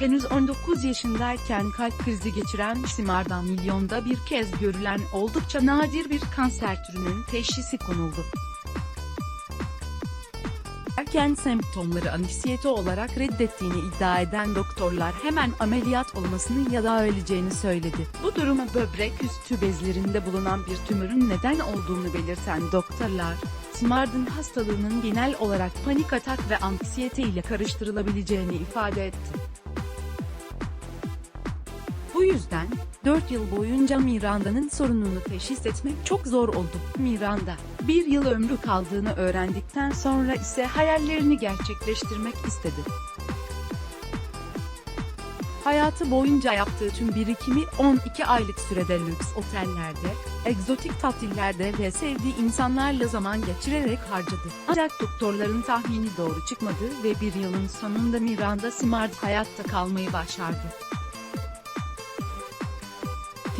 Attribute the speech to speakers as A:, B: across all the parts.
A: Henüz 19 yaşındayken kalp krizi geçiren Simar'dan milyonda bir kez görülen oldukça nadir bir kanser türünün teşhisi konuldu. Erken semptomları anksiyete olarak reddettiğini iddia eden doktorlar hemen ameliyat olmasını ya da öleceğini söyledi. Bu durumu böbrek üstü bezlerinde bulunan bir tümörün neden olduğunu belirten doktorlar, Smard'ın hastalığının genel olarak panik atak ve anksiyete ile karıştırılabileceğini ifade etti. Bu yüzden, 4 yıl boyunca Miranda'nın sorununu teşhis etmek çok zor oldu. Miranda, bir yıl ömrü kaldığını öğrendikten sonra ise hayallerini gerçekleştirmek istedi. Hayatı boyunca yaptığı tüm birikimi 12 aylık sürede lüks otellerde, egzotik tatillerde ve sevdiği insanlarla zaman geçirerek harcadı. Ancak doktorların tahmini doğru çıkmadı ve bir yılın sonunda Miranda Smart hayatta kalmayı başardı.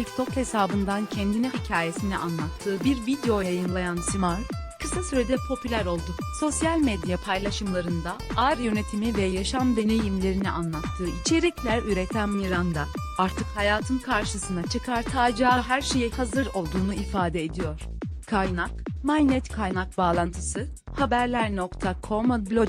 A: TikTok hesabından kendine hikayesini anlattığı bir video yayınlayan Simar, kısa sürede popüler oldu. Sosyal medya paylaşımlarında, ağır yönetimi ve yaşam deneyimlerini anlattığı içerikler üreten Miranda, artık hayatın karşısına çıkartacağı her şeye hazır olduğunu ifade ediyor. Kaynak, Mynet kaynak bağlantısı, haberler.com blog